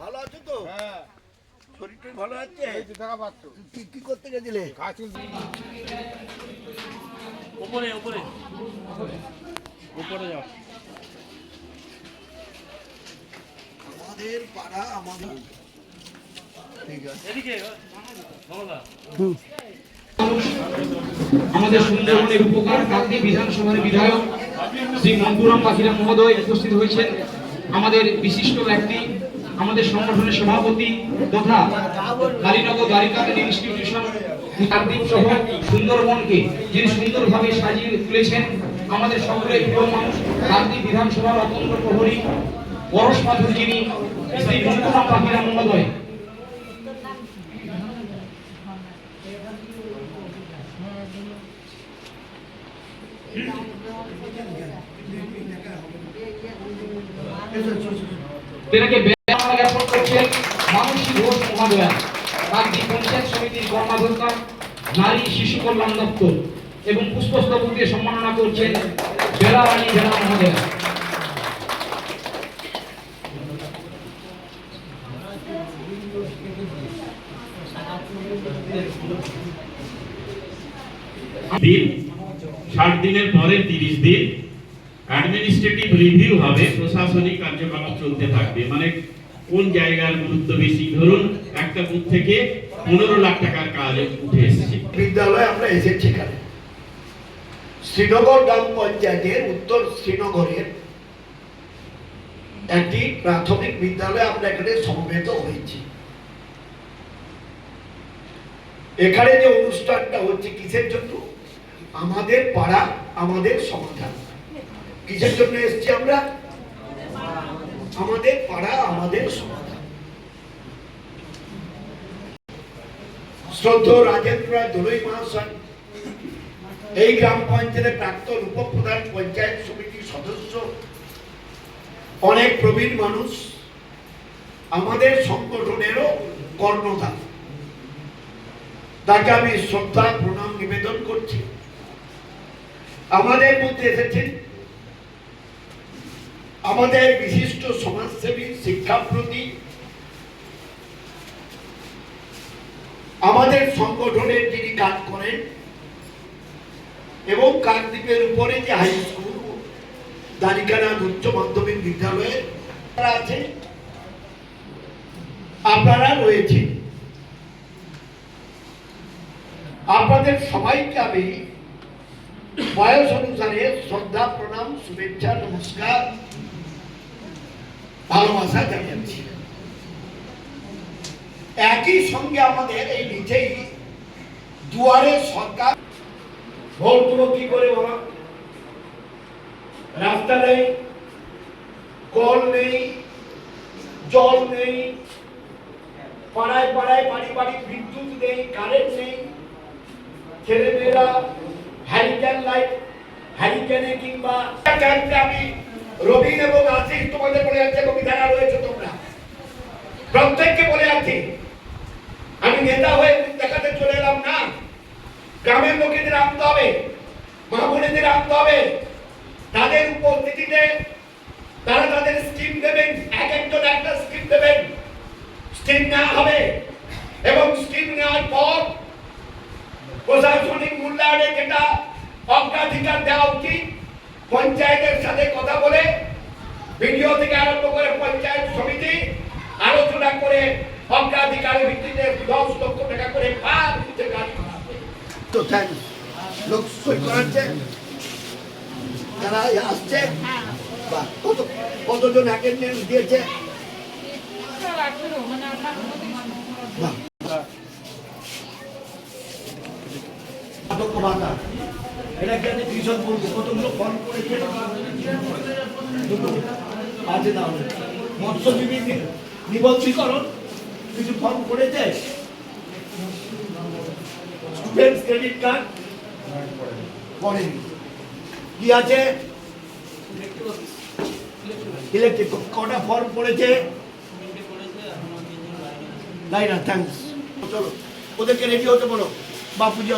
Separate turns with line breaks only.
ভালো আছো তো?
হ্যাঁ।
শরীর টরীর ভালো আছে?
দেখা পাচ্ছ।
কি কি করতে গেছিলে?
উপরে উপরে উপরে যাও।
আমাদের পাড়া আমাদের। ঠিক আছে।
এদিকে মামলা
আমাদের সুন্দরবনের উপকার কান্দি বিধানসভার বিধায়ক শ্রী মন্টুরাম পাখিরা মহোদয় উপস্থিত হয়েছেন। আমাদের বিশিষ্ট ব্যক্তি আমাদের সংগঠনের সভাপতি তথা কালীনগর দ্বারিকা ইনস্টিটিউশন কার্তিক সহ সুন্দরবনকে যিনি সুন্দরভাবে সাজিয়ে তুলেছেন আমাদের সকলের প্রিয় মানুষ কার্তিক বিধানসভার অতন্ত্র প্রহরী পরশ মাধুর যিনি শ্রী মন্টুরাম পাখিরা মহোদয় তেনাকে করছেন মানসী ঘোষ মহাদয়া পঞ্চায়েত সমিতির নারী শিশু কল্যাণ দপ্তর এবং পুষ্পস্তবক দিয়ে সম্মাননা করছেন বেলা মহোদয়া।
দিন, ষাট দিনের পরে তিরিশ দিন। অ্যাডমিনিস্ট্রেটিভ রিভিউ হবে, প্রশাসনিক কার্যকলাপ চলতে থাকবে। মানে কোন জায়গার গুরুত্ব বেশি? ধরুন, একটা বুথ থেকে পনেরো লাখ টাকার কাজ উঠে এসেছে।
বিদ্যালয়ে আমরা এসেছি এখানে। শ্রীনগর গ্রাম পঞ্চায়েতের উত্তর শ্রীনগরের একটি প্রাথমিক বিদ্যালয়ে আমরা এখানে সমবেত হয়েছি। এখানে যে অনুষ্ঠানটা হচ্ছে, কিসের জন্য? আমাদের পাড়া, আমাদের সমাধান। কিসের জন্য এসেছি আমরা? আমাদের পাড়া, আমাদের সমাধান। শ্রদ্ধ রাজেন্দ্র দোলই মহাশয়, এই গ্রাম পঞ্চায়েতের প্রাক্তন উপপ্রধান পঞ্চায়েত সমিতির সদস্য, অনেক প্রবীণ মানুষ, আমাদের সংগঠনেরও কর্ণধার। তাকে আমি শ্রদ্ধা, প্রণাম, নিবেদন করছি। আমাদের মধ্যে এসেছেন আমাদের বিশিষ্ট সমাজসেবী, শিক্ষাপ্রতি, আমাদের সংগঠনের যিনি কাজ করেন এবং কাকদ্বীপের উপরে যে হাই স্কুল দ্বারিকানাথ উচ্চ মাধ্যমিক বিদ্যালয়ে আছে আপনারা রয়েছে আপনাদের সবাইকে আমি বয়স অনুসারে শ্রদ্ধা, প্রণাম, শুভেচ্ছা, নমস্কার। ভালোবাসা জানিয়েছি। একই সঙ্গে আমাদের এই নিচেই দুয়ারে সরকার। ভোট কি করে বাবা রাস্তা নেই, কল নেই, জল নেই, পাড়ায় পাড়ায় বাড়ি বাড়ি বিদ্যুৎ নেই, কারেন্ট নেই। ছেলে মেয়েরা হ্যারিকেন লাইট হ্যারিকেনে কিংবা আমি রবিন এবং আশিস তোমাদের বলে যাচ্ছে কবিতারা রয়েছে তোমরা। প্রত্যেককে বলে যাচ্ছি আমি নেতা হয়ে দেখাতে চলে এলাম না। গ্রামের লোকেদের আনতে হবে মা বোনেদের আনতে হবে। তাদের উপস্থিতিতে তারা তাদের স্কিম দেবেন, এক একজন একটা স্কিম দেবেন। স্কিম নেওয়া হবে, এবং স্কিম নেওয়ার পর প্রশাসনিক মূল্যায়নে যেটা অগ্রাধিকার দেওয়া উচিত, পঞ্চায়েতের সাথে কথা বলে ভিডিও থেকে আরম্ভ করে পঞ্চায়েত সমিতি আলোচনা করে অগ্রাধিকারের ভিত্তিতে দশ লক্ষ টাকা করে পার দিতে কাজ তো থ্যাংক লোক সই করাচ্ছে যারা আসছে বাহ, কত কতজন অ্যাটেন্ডেন্স দিয়েছে। এটা কি আমি কৃষক বলব? কতগুলো ফোন করেছে? আছে তাহলে। মৎস্যজীবী নিবন্ধীকরণ কিছু ফর্ম করেছে স্টুডেন্ট ক্রেডিট কার্ড করেনি কি আছে? ইলেকট্রিক কটা ফর্ম পড়েছে? লাইনা থ্যাংকস চলো, ওদেরকে রেডি হতে বলো। বাপুজি